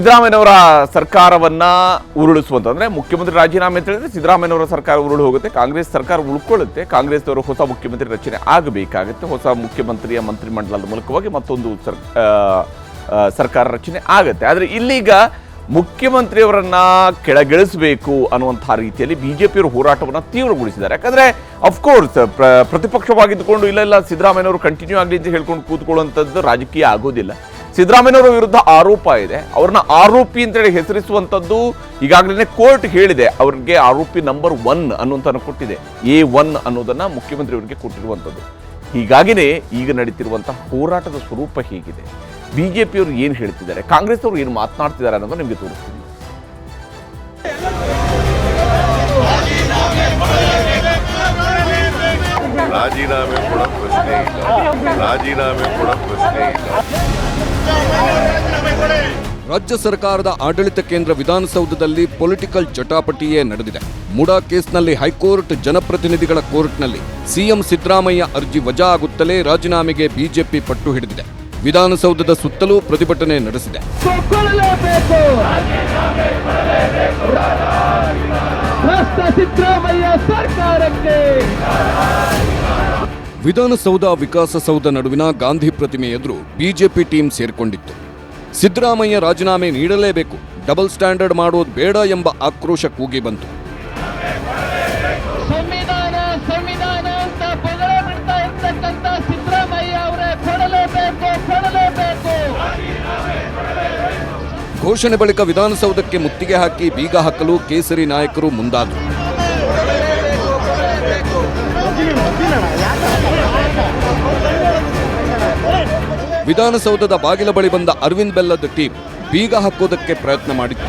ಸಿದ್ದರಾಮಯ್ಯನವರ ಸರ್ಕಾರವನ್ನ ಉರುಳಿಸುವಂತ ಅಂದ್ರೆ ಮುಖ್ಯಮಂತ್ರಿ ರಾಜೀನಾಮೆ ಅಂತ ಹೇಳಿದ್ರೆ ಸಿದ್ದರಾಮಯ್ಯನವರ ಸರ್ಕಾರ ಉರುಳು ಹೋಗುತ್ತೆ, ಕಾಂಗ್ರೆಸ್ ಸರ್ಕಾರ ಉಳ್ಕೊಳ್ಳುತ್ತೆ, ಕಾಂಗ್ರೆಸ್ನವರು ಹೊಸ ಮುಖ್ಯಮಂತ್ರಿ ರಚನೆ ಆಗಬೇಕಾಗುತ್ತೆ, ಹೊಸ ಮುಖ್ಯಮಂತ್ರಿಯ ಮಂತ್ರಿಮಂಡಲದ ಮೂಲಕವಾಗಿ ಮತ್ತೊಂದು ಸರ್ಕಾರ ರಚನೆ ಆಗುತ್ತೆ. ಆದರೆ ಇಲ್ಲೀಗ ಮುಖ್ಯಮಂತ್ರಿಯವರನ್ನ ಕೆಳಗಿಳಿಸಬೇಕು ಅನ್ನುವಂತಹ ರೀತಿಯಲ್ಲಿ ಬಿಜೆಪಿಯವರು ಹೋರಾಟವನ್ನು ತೀವ್ರಗೊಳಿಸಿದ್ದಾರೆ. ಯಾಕಂದ್ರೆ ಅಫ್ಕೋರ್ಸ್ ಪ್ರತಿಪಕ್ಷವಾಗಿದ್ದುಕೊಂಡು, ಇಲ್ಲ ಇಲ್ಲ, ಸಿದ್ದರಾಮಯ್ಯನವರು ಕಂಟಿನ್ಯೂ ಆಗಲಿ ಅಂತ ಹೇಳ್ಕೊಂಡು ಕೂತ್ಕೊಳ್ಳುವಂಥದ್ದು ರಾಜಕೀಯ ಆಗೋದಿಲ್ಲ. ಸಿದ್ದರಾಮಯ್ಯನವರ ವಿರುದ್ಧ ಆರೋಪ ಇದೆ. ಅವ್ರನ್ನ ಆರೋಪಿ ಅಂತೇಳಿ ಹೆಸರಿಸುವಂಥದ್ದು ಈಗಾಗಲೇ ಕೋರ್ಟ್ ಹೇಳಿದೆ. ಅವ್ರಿಗೆ ಆರೋಪಿ ನಂಬರ್ ಒನ್ ಅನ್ನುವಂಥನ್ನು ಕೊಟ್ಟಿದೆ. ಎ ಒನ್ ಅನ್ನೋದನ್ನ ಮುಖ್ಯಮಂತ್ರಿ ಅವರಿಗೆ ಕೊಟ್ಟಿರುವಂಥದ್ದು. ಹೀಗಾಗಿನೇ ಈಗ ನಡೀತಿರುವಂತಹ ಹೋರಾಟದ ಸ್ವರೂಪ ಹೀಗಿದೆ. ಬಿ ಜೆ ಪಿಯವರು ಏನು ಹೇಳ್ತಿದ್ದಾರೆ? ಕಾಂಗ್ರೆಸ್ ಅವರು ಏನು ಮಾತನಾಡ್ತಿದ್ದಾರೆ ಅನ್ನೋದು ನಿಮಗೆ ತೋರಿಸ್ತೀನಿ. ರಾಜೀನಾಮೆ ಕೂಡ ಪ್ರಶ್ನೆ ಇಲ್ಲ. ರಾಜೀನಾಮೆ ಕೂಡ ಪ್ರಶ್ನೆ ಇಲ್ಲ. ರಾಜ್ಯ ಸರ್ಕಾರದ ಆಡಳಿತ ಕೇಂದ್ರ ವಿಧಾನಸೌಧದಲ್ಲಿ ಪೊಲಿಟಿಕಲ್ ಜಟಾಪಟಿಯೇ ನಡೆದಿದೆ. ಮುಡಾ ಕೇಸ್ನಲ್ಲಿ ಹೈಕೋರ್ಟ್ ಜನಪ್ರತಿನಿಧಿಗಳ ಕೋರ್ಟ್ನಲ್ಲಿ ಸಿಎಂ ಸಿದ್ದರಾಮಯ್ಯ ಅರ್ಜಿ ವಜಾ ಆಗುತ್ತಲೇ ರಾಜೀನಾಮೆಗೆ ಬಿಜೆಪಿ ಪಟ್ಟು ಹಿಡಿದಿದೆ. ವಿಧಾನಸೌಧದ ಸುತ್ತಲೂ ಪ್ರತಿಭಟನೆ ನಡೆಸಿದೆ. ವಿಧಾನಸೌಧ ವಿಕಾಸಸೌಧ ನಡುವಿನ ಗಾಂಧಿ ಪ್ರತಿಮೆ ಎದುರು ಬಿಜೆಪಿ ಟೀಮ್ ಸೇರಿಕೊಂಡಿತ್ತು. ಸಿದ್ದರಾಮಯ್ಯ ರಾಜೀನಾಮೆ ನೀಡಲೇಬೇಕು ಡಬಲ್ ಸ್ಟ್ಯಾಂಡರ್ಡ್ ಮಾಡೋದು ಬೇಡ ಎಂಬ ಆಕ್ರೋಶ ಕೂಗಿ ಬಂತು. ಸಂವಿಧಾನ ಸಂವಿಧಾನ ಅಂತ ಪೊಗಳೆ ಬಿಡ್ತಾ ಇರ್ತಕ್ಕಂಥ ಸಿದ್ದರಾಮಯ್ಯ ಅವರೇ ಕೊಡಲೇಬೇಕು ಕೊಡಲೇಬೇಕು. ಘೋಷಣೆ ಬಳಿಕ ವಿಧಾನಸೌಧಕ್ಕೆ ಮುತ್ತಿಗೆ ಹಾಕಿ ಬೀಗ ಹಾಕಲು ಕೇಸರಿ ನಾಯಕರು ಮುಂದಾದರು. ವಿಧಾನಸೌಧದ ಬಾಗಿಲ ಬಳಿ ಬಂದ ಅರವಿಂದ್ ಬೆಲ್ಲದ ಟೀಮ್ ಬೀಗ ಹಾಕೋದಕ್ಕೆ ಪ್ರಯತ್ನ ಮಾಡಿತ್ತು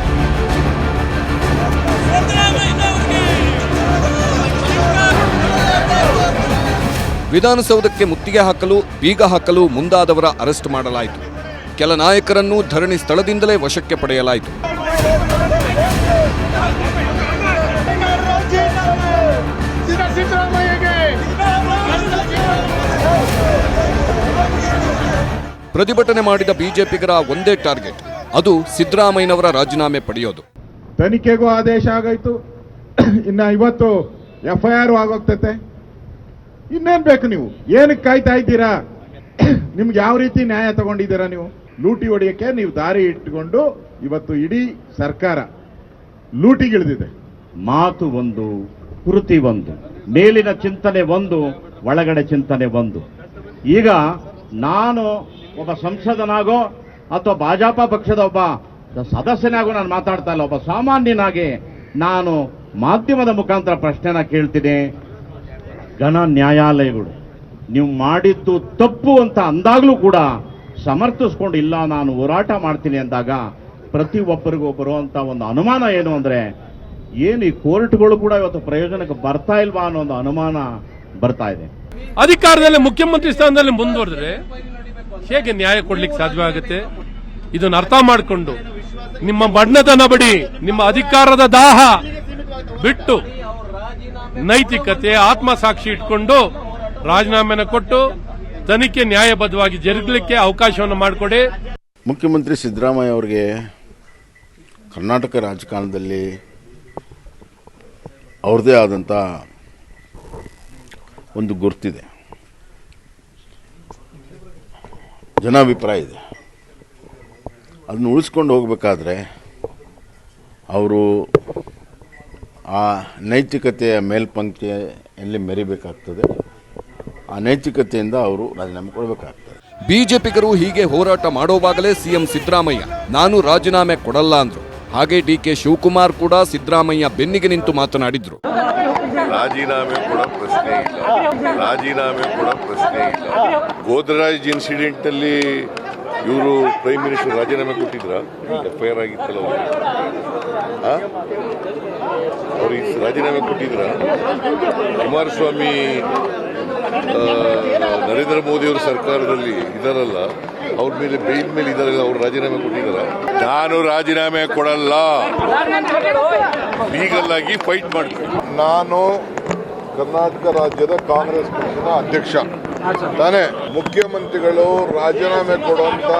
ವಿಧಾನಸೌಧಕ್ಕೆ ಮುತ್ತಿಗೆ ಹಾಕಲು, ಬೀಗ ಹಾಕಲು ಮುಂದಾದವರ ಅರೆಸ್ಟ್ ಮಾಡಲಾಯಿತು. ಕೆಲ ನಾಯಕರನ್ನು ಧರಣಿ ಸ್ಥಳದಿಂದಲೇ ವಶಕ್ಕೆ ಪಡೆಯಲಾಯಿತು. ಪ್ರತಿಭಟನೆ ಮಾಡಿದ ಬಿಜೆಪಿಗರ ಒಂದೇ ಟಾರ್ಗೆಟ್ ಅದು ಸಿದ್ದರಾಮಯ್ಯನವರ ರಾಜೀನಾಮೆ ಪಡೆಯೋದು. ತನಿಖೆಗೂ ಆದೇಶ ಆಗೋಯ್ತು ಇನ್ನ ಇವತ್ತು ಎಫ್ ಐ ಆರ್ ಆಗೋಗ್ತೈತೆ. ಇನ್ನೇನ್ ಬೇಕು ನೀವು? ಏನಕ್ಕೆ ಕಾಯ್ತಾ ಇದ್ದೀರಾ? ನಿಮ್ಗೆ ಯಾವ ರೀತಿ ನ್ಯಾಯ ತಗೊಂಡಿದ್ದೀರಾ ನೀವು? ಲೂಟಿ ಹೊಡೆಯಕ್ಕೆ ನೀವು ದಾರಿ ಇಟ್ಕೊಂಡು ಇವತ್ತು ಇಡೀ ಸರ್ಕಾರ ಲೂಟಿಗಿಳಿದಿದೆ. ಮಾತು ಒಂದು ಕೃತಿ ಒಂದು ಮೇಲಿನ ಚಿಂತನೆ ಒಂದು ಒಳಗಡೆ ಚಿಂತನೆ ಒಂದು. ಈಗ ನಾನು ಒಬ್ಬ ಸಂಸದನಾಗೋ ಅಥವಾ ಭಾಜಪ ಪಕ್ಷದ ಒಬ್ಬ ಸದಸ್ಯನಾಗೋ ನಾನು ಮಾತಾಡ್ತಾ ಇಲ್ಲ. ಒಬ್ಬ ಸಾಮಾನ್ಯನಾಗಿ ನಾನು ಮಾಧ್ಯಮದ ಮುಖಾಂತರ ಪ್ರಶ್ನೆನ ಕೇಳ್ತೀನಿ ಗಣ ನ್ಯಾಯಾಲಯಗಳು, ನೀವು ಮಾಡಿದ್ದು ತಪ್ಪು ಅಂತ ಅಂದಾಗಲೂ ಕೂಡ ಸಮರ್ಥಿಸ್ಕೊಂಡು ಇಲ್ಲ, ನಾನು ಹೋರಾಟ ಮಾಡ್ತೀನಿ ಅಂದಾಗ ಪ್ರತಿ ಒಬ್ಬರಿಗೂ ಬರುವಂತ ಒಂದು ಅನುಮಾನ ಏನು ಅಂದ್ರೆ, ಏನು ಈ ಕೋರ್ಟ್ಗಳು ಕೂಡ ಇವತ್ತು ಪ್ರಯೋಜನಕ್ಕೆ ಬರ್ತಾ ಇಲ್ವಾ ಅನ್ನೋ ಒಂದು ಅನುಮಾನ ಬರ್ತಾ ಇದೆ. ಅಧಿಕಾರದಲ್ಲಿ ಮುಖ್ಯಮಂತ್ರಿ ಸ್ಥಾನದಲ್ಲಿ ಮುಂದುವರೆದ್ರೆ ಹೇಗೆ ನ್ಯಾಯ ಕೊಡ್ಲಿಕ್ಕೆ ಸಾಧ್ಯವಾಗುತ್ತೆ? ಇದನ್ನ ಅರ್ಥ ಮಾಡಿಕೊಂಡು ನಿಮ್ಮ ಬಣ್ಣದ ನಬಡಿ ನಿಮ್ಮ ಅಧಿಕಾರದ ದಾಹ ಬಿಟ್ಟು ನೈತಿಕತೆ, ಆತ್ಮಸಾಕ್ಷಿ ಇಟ್ಕೊಂಡು ರಾಜೀನಾಮೆನ ಕೊಟ್ಟು ತನಿಖೆ ನ್ಯಾಯಬದ್ಧವಾಗಿ ಜರುಗಲಿಕ್ಕೆ ಅವಕಾಶವನ್ನು ಮಾಡಿಕೊಡಿ. ಮುಖ್ಯಮಂತ್ರಿ ಸಿದ್ದರಾಮಯ್ಯ ಅವರಿಗೆ ಕರ್ನಾಟಕ ರಾಜಕಾರಣದಲ್ಲಿ ಅವ್ರದ್ದೇ ಆದಂಥ ಒಂದು ಗುರ್ತಿದೆ. ಜನಾಭಿಪ್ರಾಯ ಇದೆ. ಅದನ್ನು ಉಳಿಸ್ಕೊಂಡು ಹೋಗಬೇಕಾದ್ರೆ ಅವರು ಆ ನೈತಿಕತೆಯ ಮೇಲ್ಪಂಕ್ತಿಯಲ್ಲಿ ಮೆರಿಬೇಕಾಗ್ತದೆ ಆ ನೈತಿಕತೆಯಿಂದ ಅವರು ರಾಜೀನಾಮೆ ಕೊಡಬೇಕಾಗ್ತದೆ. ಬಿಜೆಪಿಗರು ಹೀಗೆ ಹೋರಾಟ ಮಾಡೋವಾಗಲೇ ಸಿಎಂ ಸಿದ್ದರಾಮಯ್ಯ ನಾನು ರಾಜೀನಾಮೆ ಕೊಡಲ್ಲ ಅಂದ್ರು. ಹಾಗೆ ಡಿ ಕೆ ಶಿವಕುಮಾರ್ ಕೂಡ ಸಿದ್ದರಾಮಯ್ಯ ಬೆನ್ನಿಗೆ ನಿಂತು ಮಾತನಾಡಿದ್ರು. ರಾಜೀನಾಮೆ ಕೂಡ ಪ್ರಶ್ನೆ ಇಲ್ಲ. ರಾಜೀನಾಮೆ ಕೂಡ ಪ್ರಶ್ನೆ ಇಲ್ಲ ಗೋದ್ರಾಜ್ ಇನ್ಸಿಡೆಂಟ್ ಅಲ್ಲಿ ಇವರು ಪ್ರೈಮ್ ಮಿನಿಸ್ಟರ್ ರಾಜೀನಾಮೆ ಕೊಟ್ಟಿದ್ರ. ಎಫ್ ಐ ಆರ್ ಆಗಿತ್ತಲ್ಲ ಅವ್ರಿಗೆ ರಾಜೀನಾಮೆ ಕೊಟ್ಟಿದ್ರ. ಕುಮಾರಸ್ವಾಮಿ ನರೇಂದ್ರ ಅವರ ಸರ್ಕಾರದಲ್ಲಿ ಇದಾರಲ್ಲ, ಅವ್ರ ಮೇಲೆ ಬೇಲ್ ಮೇಲೆ ಇದಾರಲ್ಲ ಅವ್ರು ರಾಜೀನಾಮೆ ಕೊಟ್ಟಿದ್ದಾರೆ ನಾನು ರಾಜೀನಾಮೆ ಕೊಡಲ್ಲ. ಲೀಗಲ್ ಆಗಿ ಫೈಟ್ ಮಾಡ್ತೀನಿ. ನಾನು ಕರ್ನಾಟಕ ರಾಜ್ಯದ ಕಾಂಗ್ರೆಸ್ ಪಕ್ಷದ ಅಧ್ಯಕ್ಷ. ತಾನೇ ಮುಖ್ಯಮಂತ್ರಿಗಳು ರಾಜೀನಾಮೆ ಕೊಡುವಂತ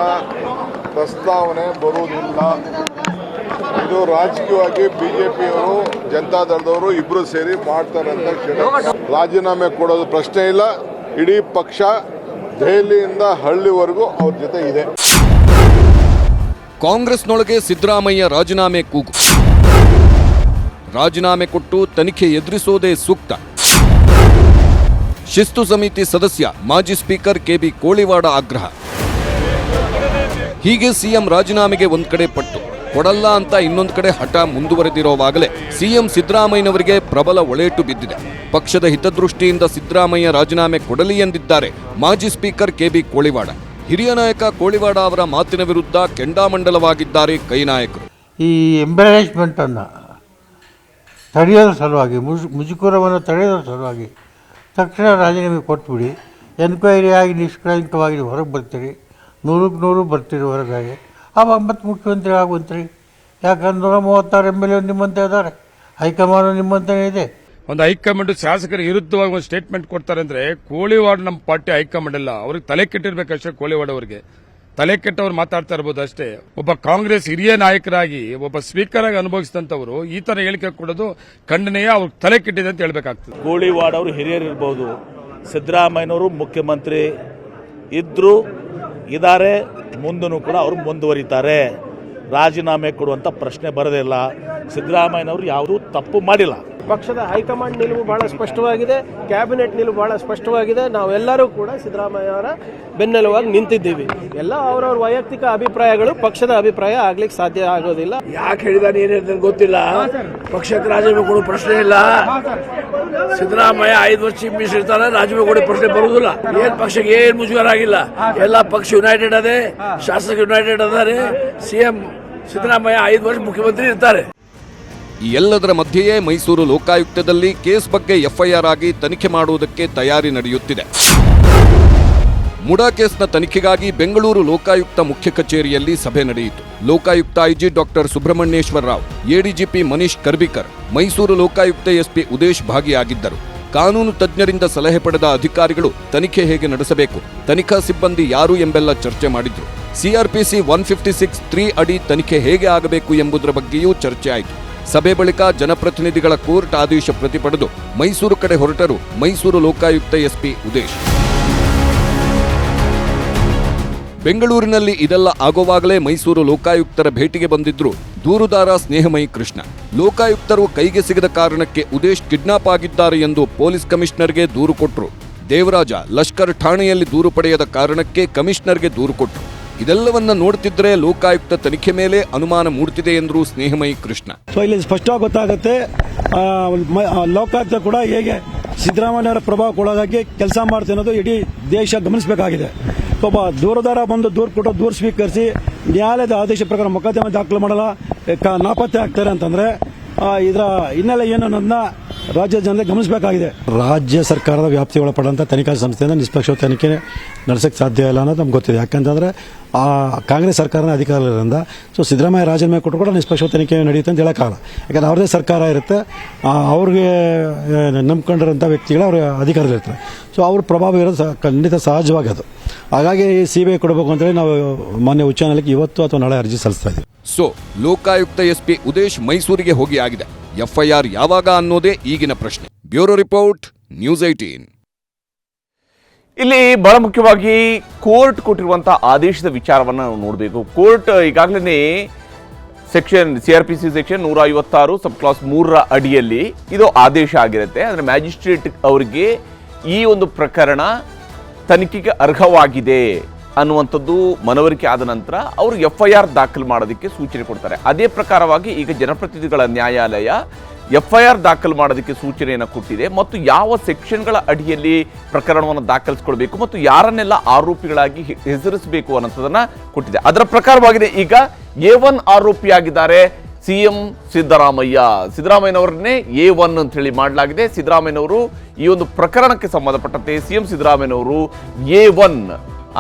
ಪ್ರಸ್ತಾವನೆ ಬರುವುದಿಲ್ಲ. ಇದು ರಾಜಕೀಯವಾಗಿ ಬಿಜೆಪಿಯವರು ಜನತಾದಳದವರು ಇಬ್ರು ಸೇರಿ ಮಾಡ್ತಾರೆ ಅಂತ. ರಾಜೀನಾಮೆ ಕೊಡೋದು ಪ್ರಶ್ನೆ ಇಲ್ಲ. ಇಡೀ ಪಕ್ಷ ದೆಹಲಿಯಿಂದ ಹಳ್ಳಿವರೆಗೂ ಅವ್ರ ಜೊತೆ ಇದೆ. ಕಾಂಗ್ರೆಸ್ನೊಳಗೆ ಸಿದ್ದರಾಮಯ್ಯ ರಾಜೀನಾಮೆ ಕೂಗು. ರಾಜೀನಾಮೆ ಕೊಟ್ಟು ತನಿಖೆ ಎದುರಿಸೋದೇ ಸೂಕ್ತ. ಶಿಸ್ತು ಸಮಿತಿ ಸದಸ್ಯ ಮಾಜಿ ಸ್ಪೀಕರ್ ಕೆಬಿ ಕೋಳಿವಾಡ ಆಗ್ರಹ. ಹೀಗೆ ಸಿಎಂ ರಾಜೀನಾಮೆಗೆ ಒಂದ್ ಕಡೆ ಪಟ್ಟು, ಕೊಡಲ್ಲ ಅಂತ ಇನ್ನೊಂದು ಕಡೆ ಹಠ ಮುಂದುವರೆದಿರೋವಾಗಲೇ ಸಿಎಂ ಸಿದ್ದರಾಮಯ್ಯನವರಿಗೆ ಪ್ರಬಲ ಒಳೇಟು ಬಿದ್ದಿದೆ. ಪಕ್ಷದ ಹಿತದೃಷ್ಟಿಯಿಂದ ಸಿದ್ದರಾಮಯ್ಯ ರಾಜೀನಾಮೆ ಕೊಡಲಿ ಎಂದಿದ್ದಾರೆ ಮಾಜಿ ಸ್ಪೀಕರ್ ಕೆಬಿ ಕೋಳಿವಾಡ. ಹಿರಿಯ ನಾಯಕ ಕೋಳಿವಾಡ ಅವರ ಮಾತಿನ ವಿರುದ್ಧ ಕೆಂಡಾಮಂಡಲವಾಗಿದ್ದಾರೆ ಕೈ ನಾಯಕರು. ಈ ಎಂಬರೇಜ್ಮೆಂಟನ್ನು ತಡೆಯೋದ್ರ ಸಲುವಾಗಿ, ಮುಜ್ ಮುಜುಕುರವನ್ನು ತಡೆಯೋದ್ರ ಸಲುವಾಗಿ ತಕ್ಷಣ ರಾಜೀನಾಮೆ ಕೊಟ್ಬಿಡಿ. ಎನ್ಕ್ವೈರಿ ಆಗಿ ಹೊರಗೆ ಬರ್ತೀರಿ. ನೂರಕ್ಕೆ ನೂರು ಬರ್ತೀರಿ ಹೊರಗಾಗಿ. ಆವಾಗ ಮತ್ತೆ ಮುಖ್ಯಮಂತ್ರಿ ಆಗುವಂತ್ರಿ. ಯಾಕಂದ್ರೆ ನೂರ ಮೂವತ್ತಾರು ಎಂ ಎಲ್ ಎ ನಿಮ್ಮಂತೆ ಇದ್ದಾರೆ. ಹೈಕಮಾಂಡ್ ನಿಮ್ಮಂತ ಇದೆ. ಒಂದು ಹೈಕಮಾಂಡ್ ಶಾಸಕರ ವಿರುದ್ಧವಾಗಿ ಒಂದು ಸ್ಟೇಟ್ಮೆಂಟ್ ಕೊಡ್ತಾರೆ ಅಂದ್ರೆ ಕೋಳಿವಾಡ್ ನಮ್ಮ ಪಾರ್ಟಿ ಹೈಕಮಾಂಡ್ ಅಲ್ಲ. ಅವ್ರಿಗೆ ತಲೆ ಕೆಟ್ಟಿರ್ಬೇಕಷ್ಟೇ ಕೋಳಿವಾಡ್ ಅವರಿಗೆ. ತಲೆ ಕೆಟ್ಟವ್ರು ಮಾತಾಡ್ತಾ ಇರ್ಬೋದು ಅಷ್ಟೇ. ಒಬ್ಬ ಕಾಂಗ್ರೆಸ್ ಹಿರಿಯ ನಾಯಕರಾಗಿ ಒಬ್ಬ ಸ್ಪೀಕರ್ ಆಗಿ ಅನುಭವಿಸಿದಂತವರು ಈ ತರ ಹೇಳಿಕೆ ಕೊಡೋದು ಖಂಡನೆಯ, ಅವ್ರ ತಲೆ ಕೆಟ್ಟಿದೆ ಅಂತ ಹೇಳ್ಬೇಕಾಗ್ತದೆ. ಕೋಳಿವಾಡ್ ಅವರು ಹಿರಿಯರಿರ್ಬೋದು ಸಿದ್ದರಾಮಯ್ಯನವರು ಮುಖ್ಯಮಂತ್ರಿ ಇದ್ರು ಇದ್ದಾರೆ ಮುಂದೂ ಕೂಡ ಅವರು ಮುಂದುವರಿತಾರೆ. ರಾಜೀನಾಮೆ ಕೊಡುವಂಥ ಪ್ರಶ್ನೆ ಬರೋದಿಲ್ಲ ಸಿದ್ದರಾಮಯ್ಯನವರು ಯಾವುದೂ ತಪ್ಪು ಮಾಡಿಲ್ಲ. ಪಕ್ಷದ ಹೈಕಮಾಂಡ್ ನಿಲುವು ಬಹಳ ಸ್ಪಷ್ಟವಾಗಿದೆ ಕ್ಯಾಬಿನೆಟ್ ನಿಲುವು ಬಹಳ ಸ್ಪಷ್ಟವಾಗಿದೆ. ನಾವೆಲ್ಲರೂ ಕೂಡ ಸಿದ್ದರಾಮಯ್ಯ ಅವರ ಬೆನ್ನೆಲುವಾಗಿ ನಿಂತಿದ್ದೀವಿ. ಎಲ್ಲ ಅವರವ್ರ ವೈಯಕ್ತಿಕ ಅಭಿಪ್ರಾಯಗಳು ಪಕ್ಷದ ಅಭಿಪ್ರಾಯ ಆಗ್ಲಿಕ್ಕೆ ಸಾಧ್ಯ ಆಗೋದಿಲ್ಲ. ಯಾಕೆ ಹೇಳಿದಾನೆ ಏನಿದೆ ಗೊತ್ತಿಲ್ಲ. ಪಕ್ಷಕ್ಕೆ ರಾಜೀನಾಮೆ ಕೊಡೋ ಪ್ರಶ್ನೆ ಇಲ್ಲ. ಸಿದ್ದರಾಮಯ್ಯ ಐದು ವರ್ಷ ಮೀಸಲಿರ್ತಾರೆ ರಾಜೀನಾಮೆ ಕೊಡೋ ಪ್ರಶ್ನೆ ಬರುವುದಿಲ್ಲ. ಏನ್ ಪಕ್ಷಕ್ಕೆ ಏನ್ ಮುಜುಗರ ಆಗಿಲ್ಲ. ಎಲ್ಲ ಪಕ್ಷ ಯುನೈಟೆಡ್ ಅದೇ ಶಾಸಕ ಯುನೈಟೆಡ್ ಅದಾರೆ. ಸಿಎಂ ಸಿದ್ದರಾಮಯ್ಯ ಐದು ವರ್ಷ ಮುಖ್ಯಮಂತ್ರಿ ಇರ್ತಾರೆ. ಈ ಎಲ್ಲದರ ಮಧ್ಯೆಯೇ ಮೈಸೂರು ಲೋಕಾಯುಕ್ತದಲ್ಲಿ ಕೇಸ್ ಬಗ್ಗೆ ಎಫ್ಐಆರ್ ಆಗಿ ತನಿಖೆ ಮಾಡುವುದಕ್ಕೆ ತಯಾರಿ ನಡೆಯುತ್ತಿದೆ. ಮುಡಾ ಕೇಸ್ನ ತನಿಖೆಗಾಗಿ ಬೆಂಗಳೂರು ಲೋಕಾಯುಕ್ತ ಮುಖ್ಯ ಕಚೇರಿಯಲ್ಲಿ ಸಭೆ ನಡೆಯಿತು. Lokayukta IG doctor Subrahmanyeshwara Rao, ADGP Manish Karbikar Mysuru Lokayukta SP Udesh ಭಾಗಿಯಾಗಿದ್ದರು. ಕಾನೂನು ತಜ್ಞರಿಂದ ಸಲಹೆ ಪಡೆದ ಅಧಿಕಾರಿಗಳು ತನಿಖೆ ಹೇಗೆ ನಡೆಸಬೇಕು, ತನಿಖಾ ಸಿಬ್ಬಂದಿ ಯಾರು ಎಂಬೆಲ್ಲ ಚರ್ಚೆ ಮಾಡಿದ್ರು. CrPC one fifty six three ಅಡಿ ತನಿಖೆ ಹೇಗೆ ಆಗಬೇಕು ಎಂಬುದರ ಬಗ್ಗೆಯೂ ಚರ್ಚೆ ಆಯಿತು. ಸಭೆ ಬಳಿಕ ಜನಪ್ರತಿನಿಧಿಗಳ ಕೋರ್ಟ್ ಆದೇಶ ಪ್ರತಿಪಡೆದು ಮೈಸೂರು ಕಡೆ ಹೊರಟರು ಮೈಸೂರು ಲೋಕಾಯುಕ್ತ ಎಸ್ಪಿ ಉದೇಶ್. ಬೆಂಗಳೂರಿನಲ್ಲಿ ಇದೆಲ್ಲ ಆಗುವಾಗಲೇ ಮೈಸೂರು ಲೋಕಾಯುಕ್ತರ ಭೇಟಿಗೆ ಬಂದಿದ್ರು ದೂರುದಾರ ಸ್ನೇಹಮಯಿ ಕೃಷ್ಣ. ಲೋಕಾಯುಕ್ತರು ಕೈಗೆ ಸಿಗದ ಕಾರಣಕ್ಕೆ ಉದೇಶ್ ಕಿಡ್ನಾಪ್ ಆಗಿದ್ದಾರೆ ಎಂದು ಪೊಲೀಸ್ ಕಮಿಷನರ್ಗೆ ದೂರು ಕೊಟ್ಟರು ದೇವರಾಜ ಲಷ್ಕರ್ ಠಾಣೆಯಲ್ಲಿ ದೂರು ಪಡೆಯದ ಕಾರಣಕ್ಕೆ ಕಮಿಷನರ್ಗೆ ದೂರು ಕೊಟ್ಟರು ಇದೆಲ್ಲವನ್ನ ನೋಡ್ತಿದ್ರೆ ಲೋಕಾಯುಕ್ತ ತನಿಖೆ ಮೇಲೆ ಅನುಮಾನ ಮೂಡ್ತಿದೆ ಎಂದರು ಸ್ನೇಹಮಯಿ ಕೃಷ್ಣ. ಸೊ ಇಲ್ಲಿ ಸ್ಪಷ್ಟವಾಗಿ ಗೊತ್ತಾಗುತ್ತೆ ಲೋಕಾಯುಕ್ತ ಕೂಡ ಹೇಗೆ ಸಿದ್ದರಾಮಯ್ಯವರ ಪ್ರಭಾವಕ್ಕೊಳಗಾಗಿ ಕೆಲಸ ಮಾಡ್ತಾ ಅನ್ನೋದು ಇಡೀ ದೇಶ ಗಮನಿಸಬೇಕಾಗಿದೆ. ಒಬ್ಬ ದೂರದಾರ ಬಂದು ದೂರು ಕೊಟ್ಟು ದೂರು ಸ್ವೀಕರಿಸಿ ನ್ಯಾಯಾಲಯದ ಆದೇಶ ಪ್ರಕಾರ ಮೊಕದ್ದಮೆ ದಾಖಲು ಮಾಡಲ್ಲ ನಾಪತ್ತೆ ಆಗ್ತಾರೆ ಅಂತಂದ್ರೆ ಇದರ ಹಿನ್ನೆಲೆ ಏನು ಅನ್ನೋದನ್ನ ರಾಜ್ಯ ಜನತೆ ಗಮನಿಸಬೇಕಾಗಿದೆ. ರಾಜ್ಯ ಸರ್ಕಾರದ ವ್ಯಾಪ್ತಿ ಒಳಪಡಂತ ತನಿಖಾ ಸಂಸ್ಥೆಯಿಂದ ನಿಷ್ಪಕ್ಷ ತನಿಖೆ ನಡೆಸೋಕ್ಕೆ ಸಾಧ್ಯ ಇಲ್ಲ ಅನ್ನೋದು ನಮ್ಗೆ ಗೊತ್ತಿದೆ. ಯಾಕಂತಂದ್ರೆ ಆ ಕಾಂಗ್ರೆಸ್ ಸರ್ಕಾರನ ಅಧಿಕಾರದಿಂದ ಸೊ ಸಿದ್ದರಾಮಯ್ಯ ರಾಜೀನಾಮೆ ಕೊಟ್ಟು ಕೂಡ ನಿಷ್ಪಕ್ಷ ತನಿಖೆ ನಡೆಯುತ್ತೆ ಅಂತ ಹೇಳೋಕ್ಕಾಗಲ್ಲ. ಯಾಕಂದ್ರೆ ಅವ್ರದೇ ಸರ್ಕಾರ ಇರುತ್ತೆ. ಅವ್ರಿಗೆ ನಂಬ್ಕೊಂಡಿರೋಂಥ ವ್ಯಕ್ತಿಗಳು ಅವ್ರ ಅಧಿಕಾರದಲ್ಲಿರ್ತಾರೆ. ಸೊ ಅವ್ರ ಪ್ರಭಾವ ಇರೋದು ಖಂಡಿತ ಸಹಜವಾಗಿ ಅದು. ಹಾಗಾಗಿ ಸಿ ಬಿ ಐ ಕೊಡಬೇಕು ಅಂತೇಳಿ ನಾವು ಮಾನ್ಯ ಉಚ್ಚ ನ್ಯಾಯಾಲಯಕ್ಕೆ ಇವತ್ತು ಅಥವಾ ನಾಳೆ ಅರ್ಜಿ ಸಲ್ಲಿಸ್ತಾ ಇದ್ದೀವಿ. So Lokayukta S P Udesh ಮೈಸೂರಿಗೆ ಹೋಗಿ ಆಗಿದೆ. ಎಫ್ಐಆರ್ ಯಾವಾಗ ಅನ್ನೋದೇ ಈಗಿನ ಪ್ರಶ್ನೆ. ಬ್ಯೂರೋ ರಿಪೋರ್ಟ್, ನ್ಯೂಸ್ ಏಟೀನ್ ಇಲ್ಲಿ ಬಹಳ ಮುಖ್ಯವಾಗಿ ಕೋರ್ಟ್ ಕೊಟ್ಟಿರುವಂತಹ ಆದೇಶದ ವಿಚಾರವನ್ನು ನಾವು ನೋಡಬೇಕು. ಕೋರ್ಟ್ ಈಗಾಗಲೇ section, C R P C section ನೂರ ಐವತ್ತಾರು ಸಬ್ ಕ್ಲಾಸ್ ಮೂರರ ಅಡಿಯಲ್ಲಿ ಇದು ಆದೇಶ ಆಗಿರುತ್ತೆ. ಅಂದರೆ ಮ್ಯಾಜಿಸ್ಟ್ರೇಟ್ ಅವರಿಗೆ ಈ ಒಂದು ಪ್ರಕರಣ ತನಿಖೆಗೆ ಅರ್ಹವಾಗಿದೆ. ಅನ್ನುವಂಥದ್ದು ಮನವರಿಕೆ ಆದ ನಂತರ ಅವರು ಎಫ್ ಐ ಆರ್ ದಾಖಲು ಮಾಡೋದಕ್ಕೆ ಸೂಚನೆ ಕೊಡ್ತಾರೆ. ಅದೇ ಪ್ರಕಾರವಾಗಿ ಈಗ ಜನಪ್ರತಿನಿಧಿಗಳ ನ್ಯಾಯಾಲಯ ಎಫ್ ಐ ಆರ್ ದಾಖಲು ಮಾಡೋದಕ್ಕೆ ಸೂಚನೆಯನ್ನು ಕೊಟ್ಟಿದೆ ಮತ್ತು ಯಾವ ಸೆಕ್ಷನ್ಗಳ ಅಡಿಯಲ್ಲಿ ಪ್ರಕರಣವನ್ನು ದಾಖಲಿಸ್ಕೊಳ್ಬೇಕು ಮತ್ತು ಯಾರನ್ನೆಲ್ಲ ಆರೋಪಿಗಳಾಗಿ ಹೆಸರಿಸಬೇಕು ಅನ್ನೋದನ್ನು ಕೊಟ್ಟಿದೆ. ಅದರ ಪ್ರಕಾರವಾಗಿದೆ ಈಗ ಎ ಒನ್ ಆರೋಪಿಯಾಗಿದ್ದಾರೆ ಸಿಎಂ ಸಿದ್ದರಾಮಯ್ಯ. ಸಿದ್ದರಾಮಯ್ಯನವರನ್ನೇ ಎ ಒನ್ ಅಂತ ಹೇಳಿ ಮಾಡಲಾಗಿದೆ. ಸಿದ್ದರಾಮಯ್ಯನವರು ಈ ಒಂದು ಪ್ರಕರಣಕ್ಕೆ ಸಂಬಂಧಪಟ್ಟಂತೆ ಸಿ ಎಂ ಸಿದ್ದರಾಮಯ್ಯನವರು ಎ ಒನ್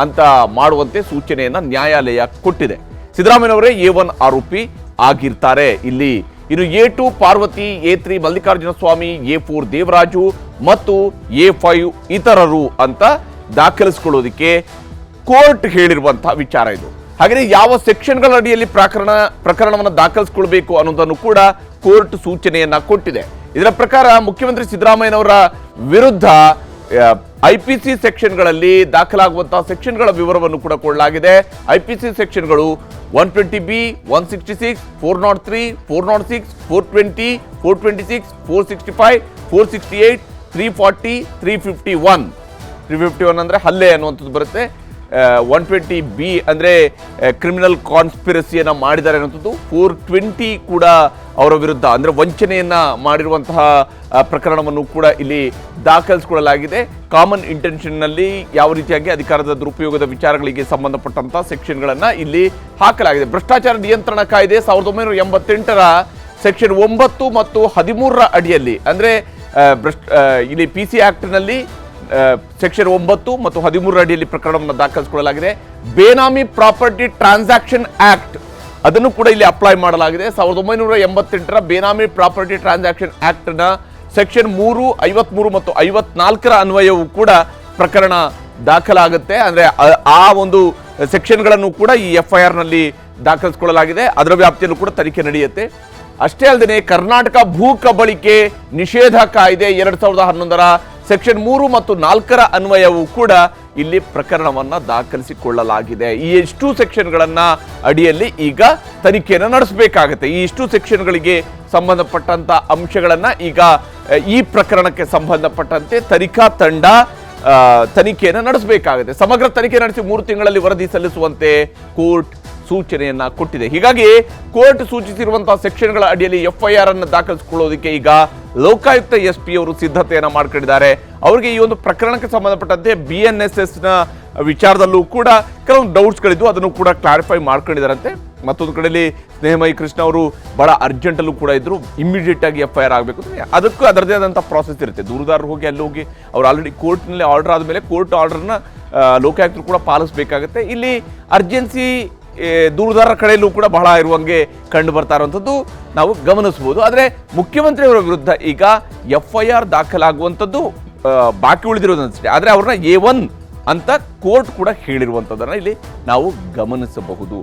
ಅಂತ ಮಾಡುವಂತೆ ಸೂಚನೆಯನ್ನ ನ್ಯಾಯಾಲಯ ಕೊಟ್ಟಿದೆ. ಸಿದ್ದರಾಮಯ್ಯನವರೇ ಎ ಒನ್ ಆರೋಪಿ ಆಗಿರ್ತಾರೆ. ಇಲ್ಲಿ ಇನ್ನು A two Parvati, A three Mallikarjuna Swamy, A four Devaraju ಮತ್ತು ಎ ಫೈವ್ ಇತರರು ಅಂತ ದಾಖಲಿಸಿಕೊಳ್ಳೋದಕ್ಕೆ ಕೋರ್ಟ್ ಹೇಳಿರುವಂತಹ ವಿಚಾರ ಇದು. ಹಾಗೆ ಯಾವ ಸೆಕ್ಷನ್ಗಳ ಅಡಿಯಲ್ಲಿ ಪ್ರಕರಣ, ಪ್ರಕರಣವನ್ನು ದಾಖಲಿಸಿಕೊಳ್ಬೇಕು ಅನ್ನೋದನ್ನು ಕೂಡ ಕೋರ್ಟ್ ಸೂಚನೆಯನ್ನ ಕೊಟ್ಟಿದೆ. ಇದರ ಪ್ರಕಾರ ಮುಖ್ಯಮಂತ್ರಿ ಸಿದ್ದರಾಮಯ್ಯನವರ ವಿರುದ್ಧ ಐಪಿಸಿ ಸೆಕ್ಷನ್ಗಳಲ್ಲಿ ದಾಖಲಾಗುವಂತಹ ಸೆಕ್ಷನ್ಗಳ ವಿವರವನ್ನು ಕೂಡ ಕೊಡಲಾಗಿದೆ. C ಸೆಕ್ಷನ್ಗಳು one twenty B one sixty six four not three four not six four twenty four twenty six four sixty five four sixty eight three forty three fifty one three fifty one ಅಂದರೆ ಹಲ್ಲೆ ಅನ್ನುವಂಥದ್ದು ಬರುತ್ತೆ. One twenty B ಅಂದರೆ criminal ಕಾನ್ಸ್ಪಿರಸಿಯನ್ನು ಮಾಡಿದ್ದಾರೆ ಅನ್ನೋಂಥದ್ದು four twenty ಕೂಡ ಅವರ ವಿರುದ್ಧ, ಅಂದರೆ ವಂಚನೆಯನ್ನು ಮಾಡಿರುವಂತಹ ಪ್ರಕರಣವನ್ನು ಕೂಡ ಇಲ್ಲಿ ದಾಖಲಿಸಿಕೊಳ್ಳಲಾಗಿದೆ. ಕಾಮನ್ ಇಂಟೆನ್ಷನ್ನಲ್ಲಿ ಯಾವ ರೀತಿಯಾಗಿ ಅಧಿಕಾರದ ದುರುಪಯೋಗದ ವಿಚಾರಗಳಿಗೆ ಸಂಬಂಧಪಟ್ಟಂತಹ ಸೆಕ್ಷನ್ಗಳನ್ನು ಇಲ್ಲಿ ಹಾಕಲಾಗಿದೆ. ಭ್ರಷ್ಟಾಚಾರ ನಿಯಂತ್ರಣ ಕಾಯ್ದೆ ಸಾವಿರದ ಒಂಬೈನೂರ ಎಂಬತ್ತೆಂಟರ ಸೆಕ್ಷನ್ ಒಂಬತ್ತು ಮತ್ತು ಹದಿಮೂರರ ಅಡಿಯಲ್ಲಿ, ಅಂದರೆ ಭ್ರಷ್ಟ ಇಲ್ಲಿ ಪಿ ಸಿ ಆಕ್ಟ್ನಲ್ಲಿ ಸೆಕ್ಷನ್ ಒಂಬತ್ತು ಮತ್ತು ಹದಿಮೂರು ಅಡಿಯಲ್ಲಿ ಪ್ರಕರಣವನ್ನು ದಾಖಲಿಸಿಕೊಳ್ಳಲಾಗಿದೆ. ಬೇನಾಮಿ ಪ್ರಾಪರ್ಟಿ ಟ್ರಾನ್ಸಾಕ್ಷನ್ ಆಕ್ಟ್ ಅದನ್ನು ಕೂಡ ಇಲ್ಲಿ ಅಪ್ಲೈ ಮಾಡಲಾಗಿದೆ. ಸಾವಿರದ ಒಂಬೈನೂರ ಎಂಬತ್ತೆಂಟರ ಬೇನಾಮಿ ಪ್ರಾಪರ್ಟಿ ಟ್ರಾನ್ಸಾಕ್ಷನ್ ಆಕ್ಟ್ನ ಸೆಕ್ಷನ್ ಮೂರು, ಐವತ್ಮೂರು ಮತ್ತು ಐವತ್ನಾಲ್ಕರ ಅನ್ವಯವು ಕೂಡ ಪ್ರಕರಣ ದಾಖಲಾಗುತ್ತೆ. ಅಂದರೆ ಆ- ಒಂದು ಸೆಕ್ಷನ್ಗಳನ್ನು ಕೂಡ ಈ ಎಫ್ ಐ ಆರ್ನಲ್ಲಿ ದಾಖಲಿಸಿಕೊಳ್ಳಲಾಗಿದೆ. ಅದರ ವ್ಯಾಪ್ತಿಯಲ್ಲೂ ಕೂಡ ತನಿಖೆ ನಡೆಯುತ್ತೆ. ಅಷ್ಟೇ ಅಲ್ಲದೆ ಕರ್ನಾಟಕ ಭೂ ಕಬಳಿಕೆ ನಿಷೇಧ ಕಾಯ್ದೆ ಎರಡು ಸಾವಿರದ ಹನ್ನೊಂದರ ಸೆಕ್ಷನ್ ಮೂರು ಮತ್ತು ನಾಲ್ಕರ ಅನ್ವಯವೂ ಕೂಡ ಇಲ್ಲಿ ಪ್ರಕರಣವನ್ನ ದಾಖಲಿಸಿಕೊಳ್ಳಲಾಗಿದೆ. ಈ ಎಷ್ಟು ಸೆಕ್ಷನ್ಗಳನ್ನು ಅಡಿಯಲ್ಲಿ ಈಗ ತನಿಖೆಯನ್ನು ನಡೆಸಬೇಕಾಗುತ್ತೆ. ಈ ಇಷ್ಟು ಸೆಕ್ಷನ್ಗಳಿಗೆ ಸಂಬಂಧಪಟ್ಟಂತ ಅಂಶಗಳನ್ನು ಈಗ ಈ ಪ್ರಕರಣಕ್ಕೆ ಸಂಬಂಧಪಟ್ಟಂತೆ ತನಿಖಾ ತಂಡ ತನಿಖೆಯನ್ನು ನಡೆಸಬೇಕಾಗುತ್ತೆ. ಸಮಗ್ರ ತನಿಖೆ ನಡೆಸಿ ಮೂರು ತಿಂಗಳಲ್ಲಿ ವರದಿ ಸಲ್ಲಿಸುವಂತೆ ಕೋರ್ಟ್ ಸೂಚನೆಯನ್ನ ಕೊಟ್ಟಿದೆ. ಹೀಗಾಗಿ ಕೋರ್ಟ್ ಸೂಚಿಸಿರುವಂತಹ ಸೆಕ್ಷನ್ಗಳ ಅಡಿಯಲ್ಲಿ ಎಫ್ಐಆರ್ ಅನ್ನು ದಾಖಲಿಸಿಕೊಳ್ಳೋದಕ್ಕೆ ಈಗ ಲೋಕಾಯುಕ್ತ ಎಸ್ ಪಿ ಅವರು ಸಿದ್ಧತೆಯನ್ನ ಮಾಡ್ಕೊಂಡಿದ್ದಾರೆ. ಅವರಿಗೆ ಈ ಒಂದು ಪ್ರಕರಣಕ್ಕೆ ಸಂಬಂಧಪಟ್ಟಂತೆ ಬಿ ಎನ್ ಎಸ್ ಎಸ್ನ ವಿಚಾರದಲ್ಲೂ ಕೂಡ ಕೆಲವೊಂದು ಡೌಟ್ಸ್ಗಳಿದ್ದು ಅದನ್ನು ಕೂಡ ಕ್ಲಾರಿಫೈ ಮಾಡ್ಕೊಂಡಿದ್ದಾರಂತೆ. ಮತ್ತೊಂದು ಕಡೆಯಲ್ಲಿ ಸ್ನೇಹಮಯಿ ಕೃಷ್ಣ ಅವರು ಬಹಳ ಅರ್ಜೆಂಟಲ್ಲೂ ಕೂಡ ಇದ್ದರು ಇಮಿಡಿಯೇಟ್ ಆಗಿ ಎಫ್ ಐ ಆರ್ ಆಗಬೇಕು ಅದಕ್ಕೂ ಅದರದೇ ಆದಂಥ ಪ್ರಾಸೆಸ್ ಇರುತ್ತೆ. ದೂರದಾರರು ಹೋಗಿ ಅಲ್ಲಿ ಹೋಗಿ ಅವ್ರು ಆಲ್ರೆಡಿ ಕೋರ್ಟ್ನಲ್ಲಿ ಆರ್ಡರ್ ಆದಮೇಲೆ ಕೋರ್ಟ್ ಆರ್ಡರ್ನ ಲೋಕಾಯುಕ್ತರು ಕೂಡ ಪಾಲಿಸಬೇಕಾಗುತ್ತೆ. ಇಲ್ಲಿ ಅರ್ಜೆನ್ಸಿ ದೂರದಾರರ ಕಡೆಯಲ್ಲೂ ಕೂಡ ಬಹಳ ಇರುವಂಗೆ ಕಂಡು ಬರ್ತಾ ಇರುವಂಥದ್ದು ನಾವು ಗಮನಿಸಬಹುದು ಆದರೆ ಮುಖ್ಯಮಂತ್ರಿಯವರ ವಿರುದ್ಧ ಈಗ ಎಫ್ ಐ ಆರ್ ದಾಖಲಾಗುವಂಥದ್ದು ಬಾಕಿ ಉಳಿದಿರೋದು ಅನ್ಸುತ್ತೆ ಆದರೆ ಅವ್ರನ್ನ ಎ ಒನ್ ಅಂತ ಕೋರ್ಟ್ ಕೂಡ ಹೇಳಿರುವಂಥದ್ದನ್ನು ಇಲ್ಲಿ ನಾವು ಗಮನಿಸಬಹುದು.